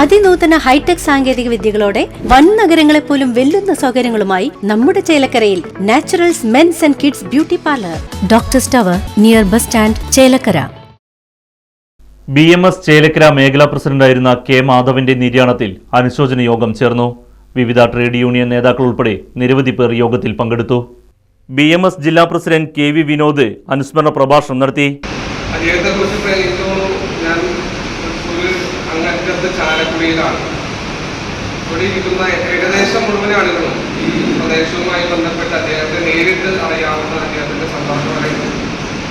അതിനൂതന hi tech സാങ്കേതിക വിദ്യകളോടെ വൻ നഗരങ്ങളെ പോലും വെല്ലുന്ന സൗകര്യങ്ങളുമായി നമ്മുടെ ചേലക്കരയിൽ Naturals men's and kids beauty parlour. Doctor സ്റ്റവർ near bus stand Chelakkara. B M S Chelakkara മേഖലാ പ്രസിഡന്റായിരുന്ന കെ മാധവന്റെ നിര്യാണത്തിൽ അനുശോചന യോഗം ചേർന്നു. വിവിധ ട്രേഡ് യൂണിയൻ നേതാക്കൾ ഉൾപ്പെടെ നിരവധി പേർ യോഗത്തിൽ പങ്കെടുത്തു. ബി എം എസ് ജില്ലാ പ്രസിഡന്റ് കെ വി വിനോദ് അനുസ്മരണ പ്രഭാഷണം നടത്തി അദ്ദേഹത്തെ കുറിച്ച് എനിക്ക് തോന്നുന്നു ഞാൻ ഒരു അങ്ങറ്റത്ത് ചാലക്കുടിയിലാണ്. ഇവിടെ ഇരിക്കുന്ന ഏകദേശം മുഴുവൻ ആളുകളും ഈ പ്രദേശവുമായി ബന്ധപ്പെട്ട് അദ്ദേഹത്തെ നേരിട്ട് അറിയാവുന്ന അദ്ദേഹത്തിന്റെ സന്ദർഭങ്ങളും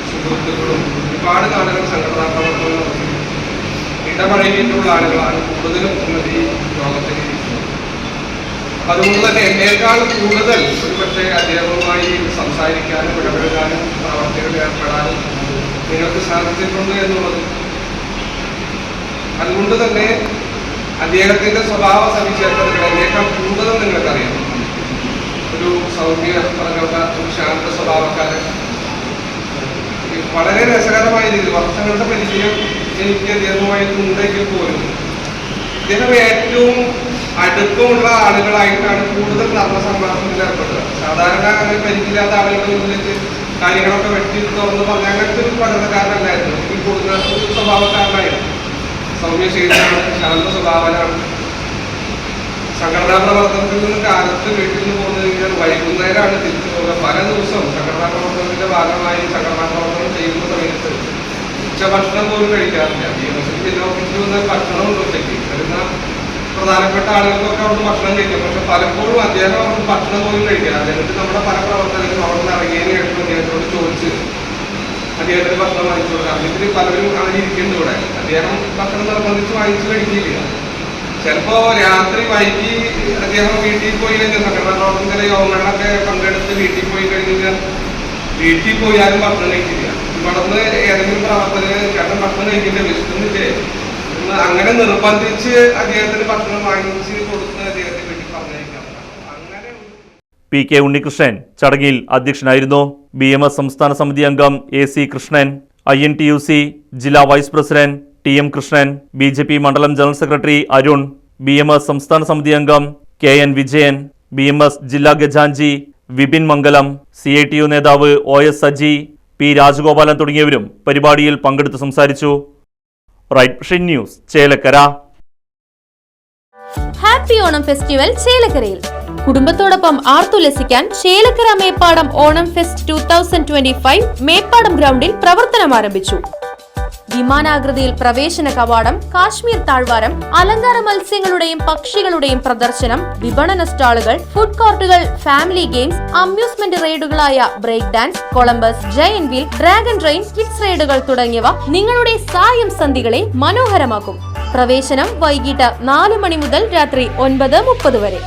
സുഹൃത്തുക്കളും ഒരുപാട് കാലങ്ങൾ സംഘടനാ പ്രവർത്തനങ്ങൾ ഇടപഴകിയിട്ടുള്ള ആളുകളാണ് കൂടുതലും ഉള്ളത് ഈ ലോകത്തിൽ അതുകൊണ്ട് തന്നെ എന്നേക്കാൾ കൂടുതൽ ഒരുപക്ഷെ അദ്ദേഹവുമായി സംസാരിക്കാനും ഇടപെടാനും പ്രവർത്തികളിൽ ഏർപ്പെടാനും നിങ്ങൾക്ക് സാധിച്ചിട്ടുണ്ട് എന്നുള്ളത്. അതുകൊണ്ട് തന്നെ അദ്ദേഹത്തിന്റെ സ്വഭാവ സവിശേഷതകൾ കൂടുതലും കൂടുതൽ നിങ്ങൾക്കറിയാം. ഒരു സൗമ്യ പറഞ്ഞ ഒരു ശാന്ത സ്വഭാവക്കാരൻ. വളരെ രസകരമായ രീതിയിൽ വർഷങ്ങളുടെ പരിചയം എനിക്ക് അദ്ദേഹവുമായിട്ട് ഉണ്ടെങ്കിൽ പോലും ഇദ്ദേഹം ഏറ്റവും അടുപ്പമുള്ള ആളുകളായിട്ടാണ് കൂടുതൽ നർമ്മസംഭാഷണത്തിൽ ഏർപ്പെടുക. സാധാരണ അങ്ങനെ പരിചയമില്ലാത്ത ആളുകളുടെ മുന്നിലേക്ക് കാര്യങ്ങളൊക്കെ വെട്ടി തുറന്ന് പറഞ്ഞ അങ്ങനത്തെ ഒരു പഠനക്കാരനല്ലായിരുന്നു. ഈ കൂടുതൽ സ്വഭാവക്കാരനായിരുന്നു. സൗമ്യശീലനാണ് ശാന്ത സ്വഭാവനാണ് സംഘടനാ പ്രവർത്തനത്തിൽ നിന്ന് കാലത്ത് വീട്ടിൽ നിന്ന് പോകുന്നത് കഴിഞ്ഞാൽ വൈകുന്നേരമാണ് തിരിച്ചു പോകുക. പല ദിവസവും സംഘടനാ പ്രവർത്തനത്തിന്റെ ഭാഗമായി സംഘടനാ പ്രവർത്തനം ചെയ്യുന്ന സമയത്ത് ഉച്ചഭക്ഷണം പോലും കഴിക്കാറില്ല. ജില്ലാ ഓഫീസിൽ വന്ന ഭക്ഷണം ഉച്ചയ്ക്ക് വരുന്ന പ്രധാനപ്പെട്ട ആളുകൾക്കൊക്കെ അവിടുന്ന് ഭക്ഷണം കഴിക്കും. പക്ഷെ പലപ്പോഴും അദ്ദേഹം അവിടുന്ന് ഭക്ഷണം പോലും കഴിക്കാറില്ല എന്നിട്ട് നമ്മുടെ പല പ്രവർത്തനങ്ങളും അവിടെ നിന്ന് ഇറങ്ങിയതിന് ശേഷം അദ്ദേഹത്തോട് ചോദിച്ച് അദ്ദേഹത്തിന് ഭക്ഷണം വാങ്ങിച്ചു കൊടുക്കാം. ഇതിൽ പലരും അങ്ങനെ ഇവിടെ. അദ്ദേഹം ഭക്ഷണം നിർബന്ധിച്ച് വാങ്ങിച്ചു കഴിക്കില്ല. ചിലപ്പോ രാത്രി വൈകി അദ്ദേഹം വീട്ടിൽ പോയി സംഘടനാ യോഗങ്ങളൊക്കെ പങ്കെടുത്ത് വീട്ടിൽ പോയി കഴിഞ്ഞാൽ വീട്ടിൽ പോയാലും ഭക്ഷണം കഴിക്കില്ല. ഇവിടുന്ന് ഏതെങ്കിലും പ്രവർത്തകന് ചേട്ടൻ ഭക്ഷണം കഴിക്കില്ല വിശക്കുന്നില്ലേ? അങ്ങനെ നിർബന്ധിച്ച് അദ്ദേഹത്തിന് ഭക്ഷണം വാങ്ങിച്ച് കൊടുത്ത് അദ്ദേഹത്തെ വീട്ടിൽ പി കെ ഉണ്ണികൃഷ്ണൻ ചടങ്ങിൽ അധ്യക്ഷനായിരുന്നു ബി എം എസ് സംസ്ഥാന സമിതി അംഗം A C Krishnan I N T U C ജില്ലാ vice president T M Krishnan B J P മണ്ഡലം general secretary Arun B M S സംസ്ഥാന സമിതി അംഗം K N Vijayan B M S ജില്ലാ ഗജാൻജി Vipin Mangalam C I T U നേതാവ് O S Saji P Rajagopalan തുടങ്ങിയവരും പരിപാടിയിൽ പങ്കെടുത്ത് സംസാരിച്ചു. Right news Chelakkara. Happy Onam festival ചേലക്കരയിൽ. കുടുംബത്തോടൊപ്പം ആർത്തുലസിക്കാൻ Chelakkara Meppadam Onam fest two thousand twenty five Meppadam ഗ്രൗണ്ടിൽ പ്രവർത്തനം ആരംഭിച്ചു വിമാനാകൃതിയിൽ പ്രവേശന കവാടം കാശ്മീർ താഴ്വാരം അലങ്കാര മത്സ്യങ്ങളുടെയും പക്ഷികളുടെയും പ്രദർശനം വിപണന സ്റ്റാളുകൾ ഫുഡ് കോർട്ടുകൾ family games amusement റൈഡുകളായ break dance Columbus giant wheel dragon train kids റൈഡുകൾ തുടങ്ങിയവ നിങ്ങളുടെ സായം സന്ധികളെ മനോഹരമാക്കും. പ്രവേശനം വൈകിട്ട് നാല് മണി മുതൽ രാത്രി ഒൻപത് മുപ്പത് വരെ.